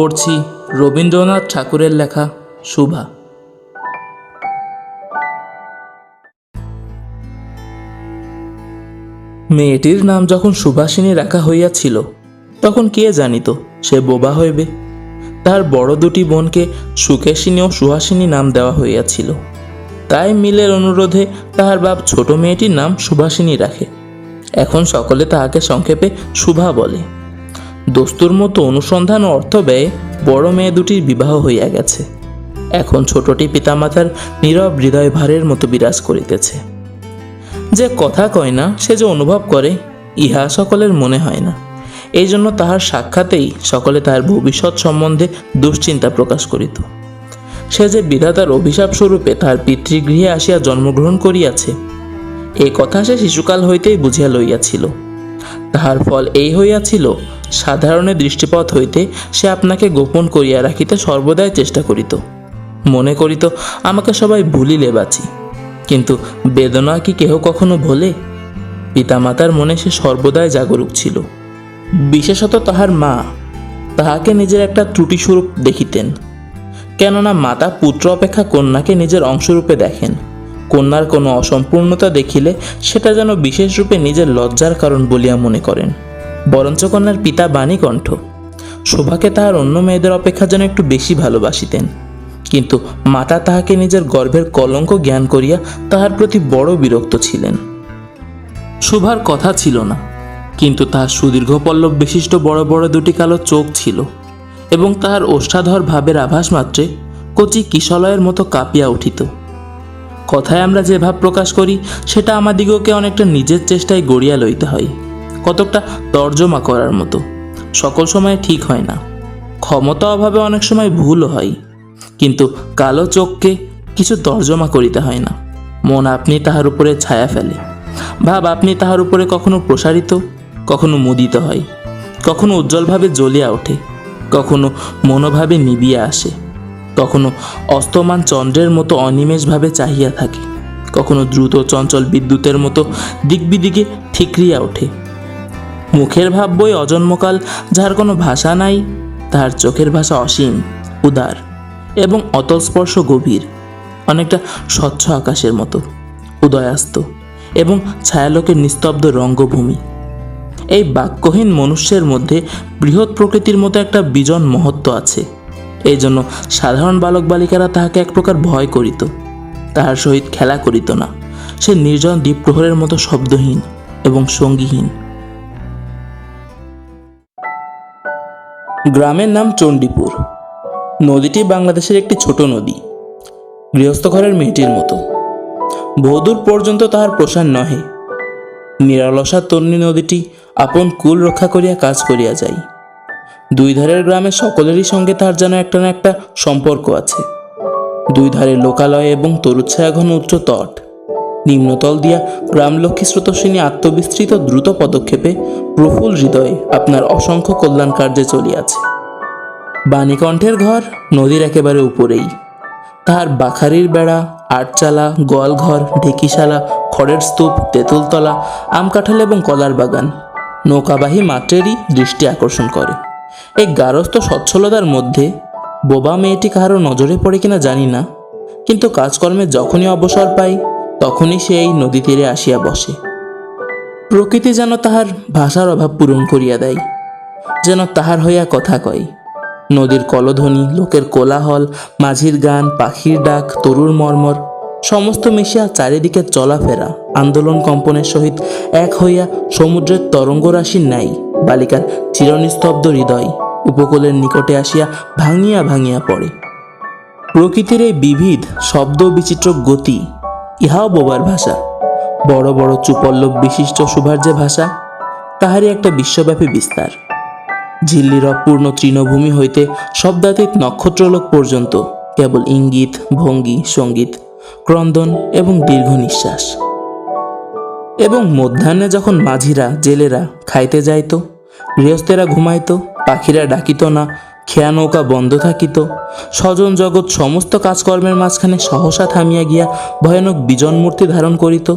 পড়ছি রবীন্দ্রনাথ ঠাকুরের লেখা শুভা। মেয়েটির নাম যখন সুভাষিনী রাখা হইয়াছিল, তখন কে জানিত সে বোবা হইবে। তার বড় দুটি বোনকে সুকেশিনী ও সুহাসিনী নাম দেওয়া হইয়াছিল। তাই মিলের অনুরোধে তাহার বাপ ছোট মেয়েটির নাম সুভাষিনী রাখে। এখন সকলে তাহাকে সংক্ষেপে শুভা বলে। দস্তুর মতো অনুসন্ধান অর্থ ব্যয়ে বড় মেয়ে দুটির বিবাহ হইয়া গেছে। এখন ছোটটি পিতামাতার নীরব হৃদয় ভারের মতো বিরাজ করিতেছে। যে কথা কয় না, সে যে অনুভব করে, ইহা সকলের মনে হয় না। এই জন্য তাহার সাক্ষাতেই সকলে তাহার ভবিষ্যৎ সম্বন্ধে দুশ্চিন্তা প্রকাশ করিত। সে যে বিধাতার অভিশাপ স্বরূপে তাহার পিতৃগৃহে আসিয়া জন্মগ্রহণ করিয়াছে, এই কথা সে শিশুকাল হইতেই বুঝিয়া লইয়াছিল। তাহার ফল এই হইয়াছিল সাধারণের দৃষ্টিপথ হইতে সে আপনাকে গোপন করিয়া রাখিতে সর্বদাই চেষ্টা করিত। মনে করিত, আমাকে সবাই ভুলিলে বাঁচি। কিন্তু বেদনা কি কেহ কখনো ভোলে? পিতামাতার মনে সে সর্বদাই জাগরুক ছিল। বিশেষত তাহার মা, তাহাকে নিজের একটা ত্রুটিস্বরূপ দেখিতেন। কেননা মাতা পুত্র অপেক্ষা কন্যাকে নিজের অংশরূপে দেখেন। কন্যার কোনো অসম্পূর্ণতা দেখিলে সেটা যেন বিশেষ রূপে নিজের লজ্জার কারণ বলিয়া মনে করেন। বরঞ্চ কন্যার পিতা বাণীকণ্ঠ। শোভাকে তাহার অন্য মেয়েদের অপেক্ষা যেন একটু বেশি ভালোবাসিতেন। কিন্তু মাতা তাহাকে নিজের গর্ভের কলঙ্ক জ্ঞান করিয়া তাহার প্রতি বড় বিরক্ত ছিলেন। শোভার কথা ছিল না, কিন্তু তাহার সুদীর্ঘ পল্লব বিশিষ্ট বড় বড় দুটি কালো চোখ ছিল এবং তাহার ওষ্ঠাধর ভাবের আভাস মাত্রে কচি কিশলয়ের মতো কাঁপিয়া উঠিত। কথায় আমরা যে ভাব প্রকাশ করি, সেটা আমাদিগকে অনেকটা নিজের চেষ্টায় গড়িয়া লইতে হয়। কতকটা তর্জমা করার মতো। সকল সময় ঠিক হয় না। ক্ষমতা অভাবে অনেক সময় ভুলও হয়। কিন্তু কালো চোখকে কিছু তর্জমা করিতে হয় না। মন আপনি তাহার উপরে ছায়া ফেলে। ভাব আপনি তাহার উপরে কখনো প্রসারিত, কখনো মুদিত হয়। কখনো উজ্জ্বলভাবে জ্বলিয়া ওঠে। কখনো মনোভাবে নিবিয়া আসে। কখনো অস্তমান চন্দ্রের মতো অনিমেষভাবে চাহিয়া থাকে, কখনো দ্রুত চঞ্চল বিদ্যুতের মতো দিকবিদিকে ঠিকরিয়া ওঠে। মুখের ভাব বই অজন্মকাল যাহার কোনো ভাষা নাই, তাহার চোখের ভাষা অসীম, উদার এবং অতলস্পর্শ গভীর, অনেকটা স্বচ্ছ আকাশের মতো, উদয়াস্ত এবং ছায়ালোকের নিস্তব্ধ রঙ্গভূমি। এই বাক্যহীন মনুষ্যের মধ্যে বৃহৎ প্রকৃতির মতো একটা বিজন মহত্ব আছে। এই জন্য সাধারণ বালক বালিকারা তাহাকে এক প্রকার ভয় করিত। তাহার সহিত খেলা করিত না। সে নির্জন দ্বীপ প্রহরের মতো শব্দহীন এবং সঙ্গীহীন। গ্রামের নাম চণ্ডীপুর। নদীটি বাংলাদেশের একটি ছোট নদী। গৃহস্থ ঘরের মেয়েটির মতো। বহুদূর পর্যন্ত তাহার প্রসার নহে। নিরালসা তন্নি নদীটি আপন কুল রক্ষা করিয়া কাজ করিয়া যায়। দুই ধারের গ্রামের সকলেরই সঙ্গে তার যেন একটা না একটা সম্পর্ক আছে। দুই ধারে লোকালয় এবং তরুচ্ছায়া ঘন উচ্চ তট। নিম্নতল দিয়া গ্রামলক্ষ্মী স্রোতস্বিনী আত্মবিস্তৃত দ্রুত পদক্ষেপে প্রফুল হৃদয়ে আপনার অসংখ্য কল্যাণ কার্যে চলিয়াছে। বাণীকণ্ঠের ঘর নদীর একেবারে উপরেই। তাহার বাখারির বেড়া, আটচালা, গোয়ালঘর, ঢেকিশালা, খড়ের স্তূপ, তেঁতুলতলা আম কাঁঠাল এবং কলার বাগান নৌকাবাহী মাত্রেরই দৃষ্টি আকর্ষণ করে। এই গারস্থ সচ্ছলতার মধ্যে বোবা মেয়েটি কাহারও নজরে পড়ে কিনা জানি না, কিন্তু কাজকর্মে যখনই অবসর পাই তখনই সে এই নদী তীরে আসিয়া বসে। প্রকৃতি যেন তাহার ভাষার অভাব পূরণ করিয়া দেয়, যেন তাহার হইয়া কথা কয়। নদীর কলধ্বনি, লোকের কোলাহল, মাঝির গান, পাখির ডাক, তরুর মর্মর, সমস্ত মিশিয়া চারিদিকে চলাফেরা, আন্দোলন কম্পনের সহিত এক হইয়া সমুদ্রের তরঙ্গরাশির ন্যায় বালিকার চিরনিস্তব্ধ হৃদয় উপকূলের নিকটে আসিয়া ভাঙিয়া ভাঙিয়া পড়ে। প্রকৃতির এই বিবিধ শব্দ বিচিত্র গতি, ইহাও বোবার ভাষা। বড় বড় চুপল্লব বিশিষ্ট শুভার যে ভাষা, তাহারই একটা বিশ্বব্যাপী বিস্তার। ঝিল্লির অপূর্ণ তৃণভূমি হইতে শব্দাতীত নক্ষত্রলোক পর্যন্ত কেবল ইঙ্গিত, ভঙ্গি, সংগীত, ক্রন্দন এবং দীর্ঘ নিঃশ্বাস এবং মধ্যাহ্নে যখন মাঝিরা, জেলেরা খাইতে যাইত, গৃহস্থেরা ঘুমাইত, পাখিরা ডাকিত না, খেয়া নৌকা বন্ধ থাকিত, স্বজন জগৎ সমস্ত কাজকর্মের মাঝখানে সহসা থামিয়া গিয়া ভয়ানক বিজন মূর্তি ধারণ করিত।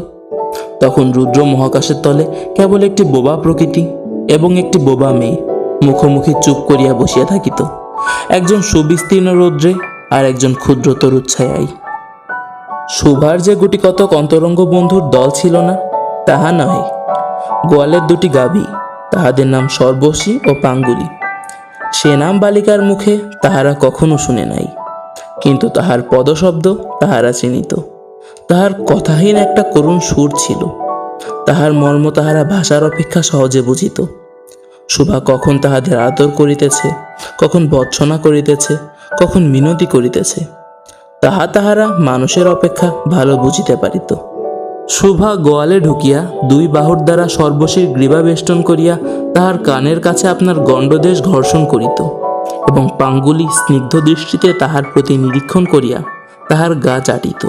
তখন রুদ্র মহাকাশের তলে কেবল একটি বোবা প্রকৃতি এবং একটি বোবা মেয়ে মুখোমুখি চুপ করিয়া বসিয়া থাকিত। একজন সুবিস্তীর্ণ রৌদ্রে আর একজন ক্ষুদ্র তরুচ্ছায়ায় সুভার যে গুটি কতক অন্তরঙ্গ বন্ধুর দল ছিল না তাহা নহে। গোয়ালের দুটি গাভী, তাহাদের নাম সর্বশী ও পাঙ্গুলি। সে নাম বালিকার মুখে তাহারা কখনো শুনে নাই। কিন্তু তাহার পদশব্দ তাহারা চিনিত। তাহার কথাহীন একটা করুণ সুর ছিল। তাহার মর্ম তাহারা ভাষার অপেক্ষা সহজে বুঝিত। শুভা কখন তাহাদের আদর করিতেছে, কখন বৎসনা করিতেছে, কখন মিনতি করিতেছে, তাহা তাহারা মানুষের অপেক্ষা ভালো বুঝিতে পারিত। শুভা গোয়ালে ঢুকিয়া দুই বাহুর দ্বারা সর্বশীর গ্রীবা বেষ্টন করিয়া তাহার কানের কাছে আপনার গণ্ডদেশ ঘর্ষণ করিত এবং পাঙ্গুলি স্নিগ্ধ দৃষ্টিতে তাহার প্রতি নিরীক্ষণ করিয়া তাহার গা চাটিত।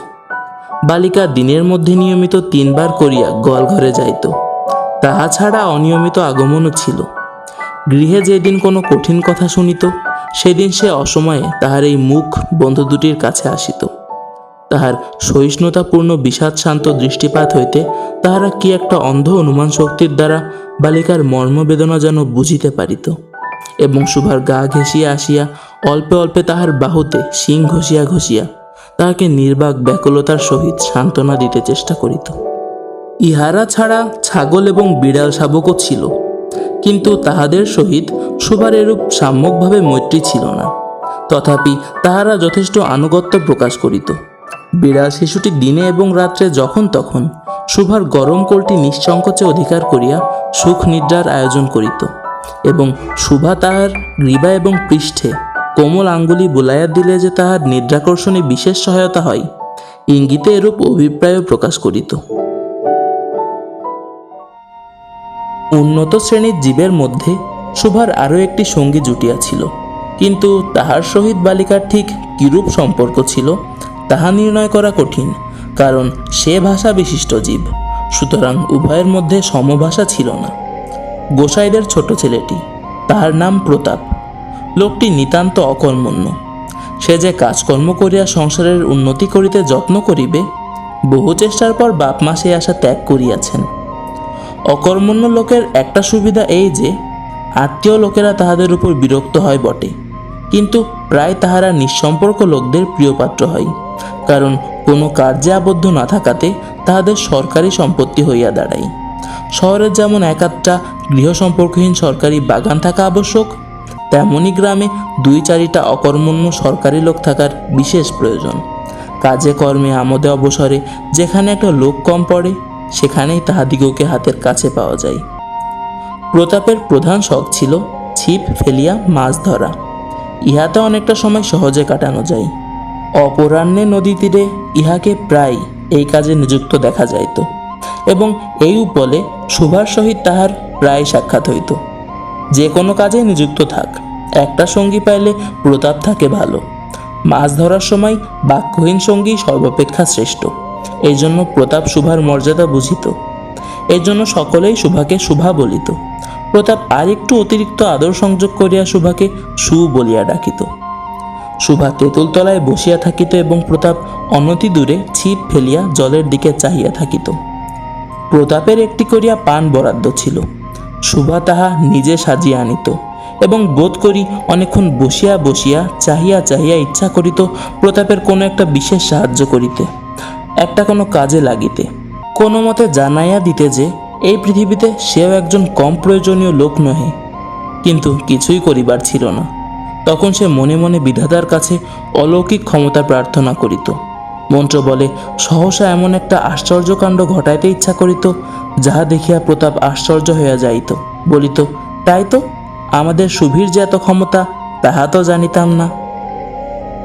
বালিকা দিনের মধ্যে নিয়মিত তিনবার করিয়া গোয়ালঘরে যাইত। তাহা ছাড়া অনিয়মিত আগমনও ছিল। গৃহে যেদিন কোনো কঠিন কথা শুনিত, সেদিন সে অসময়ে তাহার এই মুখ বন্ধু দুটির কাছে আসিত। তাহার সহিষ্ণুতাপূর্ণ বিষাদ শান্ত দৃষ্টিপাত হইতে তাহারা কি একটা অন্ধ অনুমান শক্তির দ্বারা বালিকার মর্মবেদনা যেন বুঝিতে পারিত। এবং সুভার গা ঘেঁষিয়া আসিয়া অল্পে অল্পে তাহার বাহুতে শিং ঘষিয়া ঘষিয়া তাহাকে নির্বাক ব্যাকুলতার সহিত সান্ত্বনা দিতে চেষ্টা করিত। ইহারা ছাড়া ছাগল এবং বিড়াল শাবকও ছিল, কিন্তু তাহাদের সহিত সুভার এরূপ সাম্যকভাবে মৈত্রী ছিল না। তথাপি তাহারা যথেষ্ট আনুগত্য প্রকাশ করিত। বিড়াল শিশুটি দিনে এবং রাত্রে যখন তখন সুভার গরম কোলটি নিঃসংকোচে অধিকার করিয়া সুখ নিদ্রার আয়োজন করিত এবং শুভা তাহার গ্রীবা এবং পৃষ্ঠে কোমল আঙ্গুলি বুলাইয়া দিলে যে তাহার নিদ্রাকর্ষণে বিশেষ সহায়তা হয়, ইঙ্গিতে এরূপ অভিপ্রায় প্রকাশ করিত। উন্নত শ্রেণির জীবের মধ্যে শুভার আরও একটি সঙ্গী জুটিয়াছিল কিন্তু তাহার সহিত বালিকার ঠিক কিরূপ সম্পর্ক ছিল তাহা নির্ণয় করা কঠিন, কারণ সে ভাষা বিশিষ্ট জীব, সুতরাং উভয়ের মধ্যে সমভাষা ছিল না। গোসাইদের ছোট ছেলেটি, তাহার নাম প্রতাপ। লোকটি নিতান্ত অকর্মণ্য। সে যে কাজকর্ম করিয়া সংসারের উন্নতি করিতে যত্ন করিবে, বহু চেষ্টার পর বাপ মা সে আশা ত্যাগ করিয়াছেন। অকর্মণ্য লোকের একটা সুবিধা এই যে, আত্মীয় লোকেরা তাহাদের উপর বিরক্ত হয় বটে, কিন্তু প্রায় তাহারা নিঃসম্পর্ক লোকদের প্রিয়পাত্র হয়। কারণ কোনো কার্যে আবদ্ধ না থাকাতে তাহাদের সরকারি সম্পত্তি হইয়া দাঁড়ায়। শহরের যেমন একাধটা গৃহ সম্পর্কহীন সরকারি বাগান থাকা আবশ্যক তেমনই গ্রামে দুই চারিটা অকর্মণ্য সরকারি লোক থাকার বিশেষ প্রয়োজন। কাজে কর্মে আমোদে অবসরে যেখানে একটা লোক কম পড়ে, সেখানেই তাহাদিগকে হাতের কাছে পাওয়া যায়। প্রতাপের প্রধান শখ ছিল ছিপ ফেলিয়া মাছ ধরা। ইহাতে অনেকটা সময় সহজে কাটানো যায়। অপরাহ্নে নদী তীরে ইহাকে প্রায় এই কাজে নিযুক্ত দেখা যাইত এবং এই উপলে শুভার সহিত তাহার প্রায় সাক্ষাৎ হইত। যে কোনো কাজে নিযুক্ত থাক, একটা সঙ্গী পাইলে প্রতাপ থাকে ভালো। মাছ ধরার সময় বাক্যহীন সঙ্গী সর্বাপেক্ষা শ্রেষ্ঠ। এই জন্য প্রতাপ শুভার মর্যাদা বুঝিত। এর জন্য সকলেই শুভাকে শুভা বলিত। প্রতাপ আর একটু অতিরিক্ত আদর সংযোগ করিয়া শুভাকে সু বলিয়া ডাকিত। শুভা তেঁতুলতলায় বসিয়া থাকিত এবং প্রতাপ অনতি দূরে ছিপ ফেলিয়া জলের দিকে চাহিয়া থাকিত। প্রতাপের একটি করিয়া পান বরাদ্দ ছিল। শুভা তাহা নিজে সাজিয়া আনিত এবং বোধ করি অনেকক্ষণ বসিয়া বসিয়া চাহিয়া চাহিয়া ইচ্ছা করিত প্রতাপের কোনো একটা বিশেষ সাহায্য করিতে। একটা কোনো কাজে লাগিতে। কোনো মতে জানাইয়া দিতে যে, এই পৃথিবীতে সেও একজন কম প্রয়োজনীয় লোক নহে। কিন্তু কিছুই করিবার ছিল না। তখন সে মনে মনে বিধাতার কাছে অলৌকিক ক্ষমতা প্রার্থনা করিত। মন্ত্র বলে, সহসা এমন একটা আশ্চর্যকাণ্ড ঘটাইতে ইচ্ছা করিত, যাহা দেখিয়া প্রতাপ আশ্চর্য হইয়া যাইত। বলিত, তাই তো, আমাদের সুভীর যে এত ক্ষমতা, তাহা তো জানিতাম না।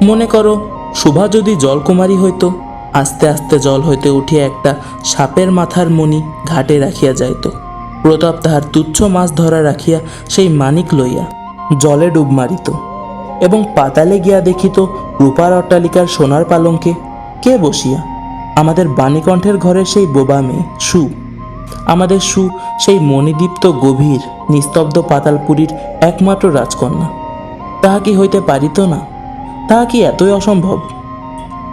মনে করো শুভা যদি জলকুমারী হইতো, আস্তে আস্তে জল হইতে উঠিয়া একটা সাপের মাথার মণি ঘাটে রাখিয়া যাইত। প্রতাপ তাহার তুচ্ছ মাছ ধরা রাখিয়া সেই মানিক লইয়া জলে ডুব মারিত। এবং পাতালে গিয়া দেখিত রূপার অট্টালিকার সোনার পালঙ্কে কে বসিয়া? আমাদের বাণীকণ্ঠের ঘরের সেই বোবা মেয়ে, সু। আমাদের সু সেই মণিদীপ্ত গভীর, নিস্তব্ধ পাতালপুরীর একমাত্র রাজকন্যা। তাহা কি হইতে পারিত না? তাহা কি এতই অসম্ভব?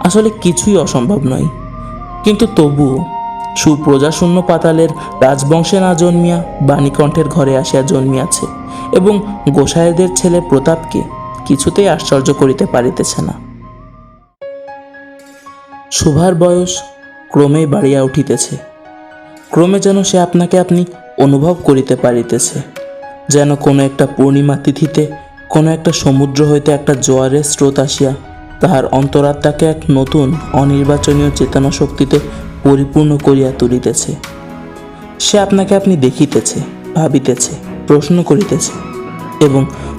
আসলে কিছুই অসম্ভব নয়। কিন্তু তবুও সুপ্রজাশূন্য পাতালের রাজবংশে না জন্মিয়া বাণীকণ্ঠের ঘরে আসিয়া জন্মিয়াছে এবং গোসাইদের ছেলে প্রতাপকে কিছুতেই আশ্চর্য করিতে পারিতেছে না। শুভার বয়স ক্রমেই বাড়িয়া উঠিতেছে। ক্রমে যেন সে আপনাকে আপনি অনুভব করিতে পারিতেছে। যেন কোনো একটা পূর্ণিমা তিথিতে, কোনো একটা সমুদ্র হইতে একটা জোয়ারের স্রোত আসিয়া, তাহার অন্তরাত্মাকে এক নতুন, অনির্বাচনীয় চেতনা শক্তিতে পরিপূর্ণ করিয়া তুলিতেছে। সে আপনাকে আপনি দেখিতেছে, ভাবিতেছে, প্রশ্ন করিতেছে এবং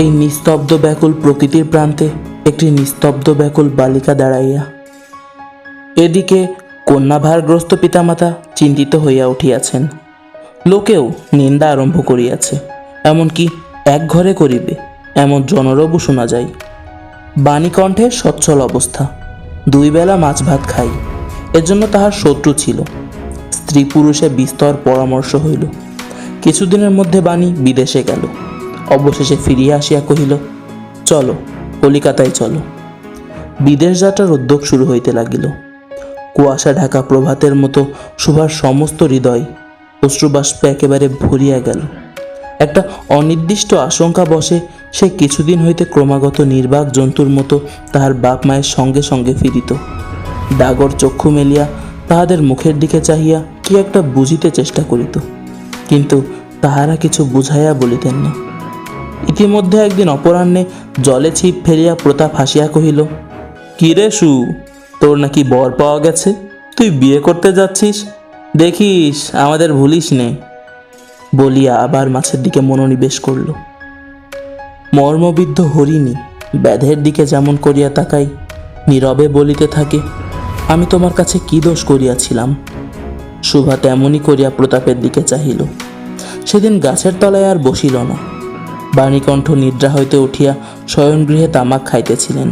এই নিস্তব্ধ ব্যাকুল প্রকৃতির প্রান্তে একটি নিস্তব্ধ ব্যাকুল বালিকা দাঁড়াইয়া। এদিকে কন্যাভারগ্রস্ত পিতামাতা চিন্তিত হইয়া উঠিয়াছেন। লোকেও নিন্দা আরম্ভ করিয়াছে, এমনকি এক ঘরে করিবে, এমন জনরবও শোনা যায়। বাণীকণ্ঠের সচ্ছল অবস্থা, দুই বেলা মাছ ভাত খাই, এজন্য তাহার শত্রু ছিল। স্ত্রী পুরুষে বিস্তর পরামর্শ হইল। কিছুদিনের মধ্যে বাণী বিদেশে গেল। অবশেষে ফিরিয়া আসিয়া কহিল, চলো, কলিকাতায় চলো। বিদেশ যাত্রার উদ্যোগ শুরু হইতে লাগিল। কুয়াশা ঢাকা প্রভাতের মতো সুভার সমস্ত হৃদয় অশ্রুবাষ্পে একেবারে ভরিয়া গেল। একটা অনির্দিষ্ট আশঙ্কা বসে সে কিছুদিন হইতে ক্রমাগত নির্বাক জন্তুর মতো তাহার বাপ মায়ের সঙ্গে সঙ্গে ফিরিত। ডাগর চক্ষু মেলিয়া তাহাদের মুখের দিকে চাহিয়া কি একটা বুঝিতে চেষ্টা করিত, কিন্তু তাহারা কিছু বুঝাইয়া বলিতেন না। ইতিমধ্যে একদিন অপরাহ্নে জলে ছিপ ফেলিয়া প্রতাপ হাসিয়া কহিল, কি রে সু, তোর নাকি বর পাওয়া গেছে? তুই বিয়ে করতে যাচ্ছিস? দেখিস, আমাদের ভুলিস নে। বলিয়া আবার মাছের দিকে মনোনিবেশ করল। মর্মবিদ্ধ হরিণী ব্যাধের দিকে যেমন করিয়া তাকাই নীরবে বলিতে থাকে, আমি তোমার কাছে কি দোষ করিয়াছিলাম? শুভা তেমনই করিয়া প্রতাপের দিকে চাহিল। সেদিন গাছের তলায় আর বসিল না। বাণীকণ্ঠ নিদ্রা হইতে উঠিয়া শয়নগৃহে তামাক খাইতেছিলেন।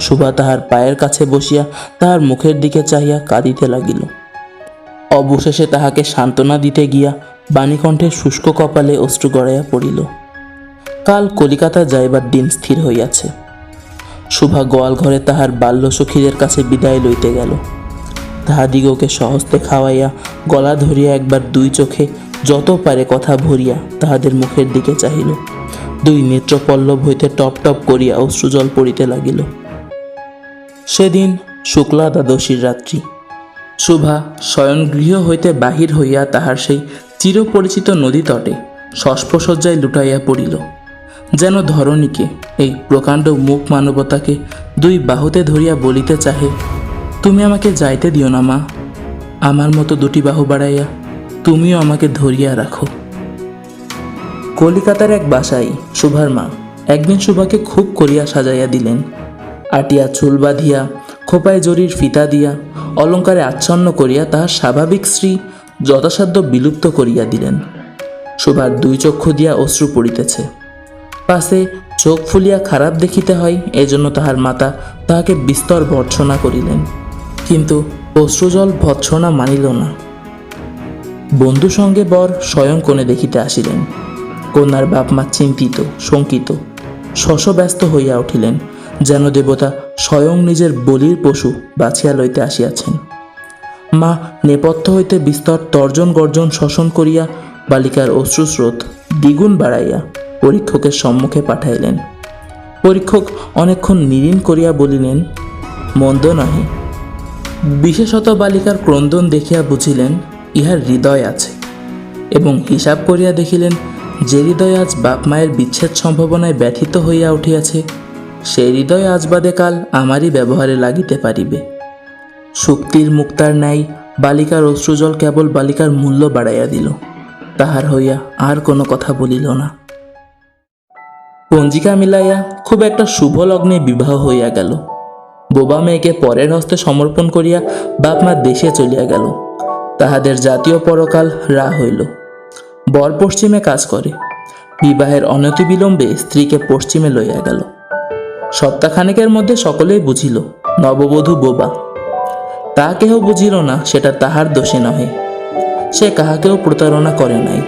শুভা তাহার পায়ের কাছে বসিয়া তাহার মুখের দিকে চাহিয়া কাঁদিতে লাগিল। অবশেষে তাহাকে সান্ত্বনা দিতে গিয়া বাণীকণ্ঠের শুষ্ক কপালে অশ্রু গড়াইয়া পড়িল। কাল কলিকাতা যাইবার দিন স্থির হইয়াছে। শুভা গোয়াল ঘরে তাহার বাল্য সখীদের কাছে বিদায় লইতে গেল। তাহাদিগকে সহস্তে খাওয়াইয়া গলা ধরিয়া একবার দুই চোখে যত পারে কথা ভরিয়া তাহাদের মুখের দিকে চাহিল। দুই নেত্রপল্লব হইতে টপ টপ করিয়া অশ্রুজল পড়িতে লাগিল। সেদিন শুক্লা দ্বাদশীর রাত্রি। শুভা শয়নগৃহ হইতে বাহির হইয়া তাহার সেই চিরপরিচিত নদী তটে শস্পসজ্জায় লুটাইয়া পড়িল। যেন ধরণীকে, এই প্রকাণ্ড মুখ মানবতাকে দুই বাহুতে ধরিয়া বলিতে চাহে, তুমি আমাকে যাইতে দিও না মা। আমার মতো দুটি বাহু বাড়াইয়া তুমিও আমাকে ধরিয়া রাখো। কলিকাতার এক বাসায় শুভার মা একদিন শুভাকে খুব করিয়া সাজাইয়া দিলেন। আটিয়া চুল বাঁধিয়া, খোপায় জরির ফিতা দিয়া, অলঙ্কারে আচ্ছন্ন করিয়া তাহার স্বাভাবিক শ্রী যথাসাধ্য বিলুপ্ত করিয়া দিলেন। শোভার দুই চক্ষু দিয়া অশ্রু পড়িতেছে। পাশে চোখ ফুলিয়া খারাপ দেখিতে হয়, এজন্য তাহার মাতা তাহাকে বিস্তর ভর্ৎসনা করিলেন। কিন্তু অশ্রুজল ভৎসনা মানিল না। বন্ধু সঙ্গে বর স্বয়ং কোণে দেখিতে আসিলেন। কন্যার বাপ মা চিন্তিত, শঙ্কিত। শশব্যস্ত হইয়া উঠিলেন, যেন দেবতা স্বয়ং নিজের বলির পশু বাছিয়া লইতে আসিয়াছেন। মা নেপথ্য হইতে বিস্তর তর্জন গর্জন শোষণ করিয়া বালিকার অশ্রুস্রোত দ্বিগুণ বাড়াইয়া পরীক্ষকের সম্মুখে পাঠাইলেন। পরীক্ষক অনেকক্ষণ নিরীন করিয়া বলিলেন, মন্দ নহে। বিশেষত বালিকার ক্রন্দন দেখিয়া বুঝিলেন, ইহার হৃদয় আছে। এবং হিসাব করিয়া দেখিলেন যে হৃদয় আজ বাপ মায়ের বিচ্ছেদ সম্ভাবনায় ব্যথিত হইয়া উঠিয়াছে, সেই হৃদয় আজ বাদে কাল আমারই ব্যবহারে লাগিতে পারিবে। শক্তির মুক্তার ন্যায় বালিকার অশ্রুজল কেবল বালিকার মূল্য বাড়াইয়া দিল, তাহার হইয়া আর কোনো কথা বলিল না। পঞ্জিকা মিলাইয়া খুব একটা শুভ লগ্নে বিবাহ হইয়া গেল। বোবা মেয়েকে পরের হস্তে সমর্পণ করিয়া বাপ মা দেশে চলিয়া গেল। তাহাদের জাতীয় পরকাল রা হইল। বর পশ্চিমে কাজ করে। বিবাহের অনতিবিলম্বে স্ত্রীকে পশ্চিমে লইয়া গেল। সপ্তাহখানেকের মধ্যে সকলেই বুঝিল, নববধূ বোবা। তা কেহ বুঝিল না, সেটা তাহার দোষে নহে। সে কাহাকেও প্রতারণা করে নাই।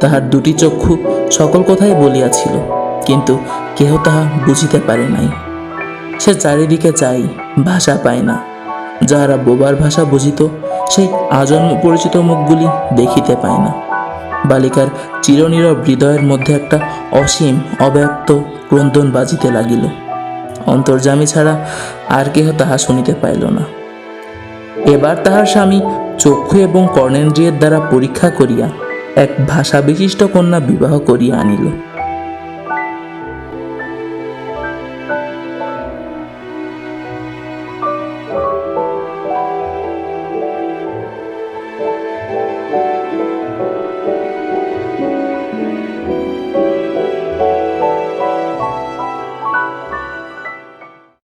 তাহার দুটি চক্ষু সকল কথাই বলিয়াছিল, কিন্তু কেহ তাহা বুঝিতে পারে নাই। সে চারিদিকে চাই, ভাষা পায় না। যাহারা বোবার ভাষা বুঝিত, সেই আজন্ম পরিচিত মুখগুলি দেখিতে পায় না। বালিকার চিরনীরব হৃদয়ের মধ্যে একটা অসীম, অব্যক্ত ক্রন্দন বাজিতে লাগিল। অন্তর্জামী ছাড়া আর কেহ তাহা শুনিতে পাইল না। এবার তাহার স্বামী চক্ষু এবং কর্ণেন্দ্রিয়ের দ্বারা পরীক্ষা করিয়া এক ভাষা বিশিষ্ট কন্যা বিবাহ করিয়া আনিল।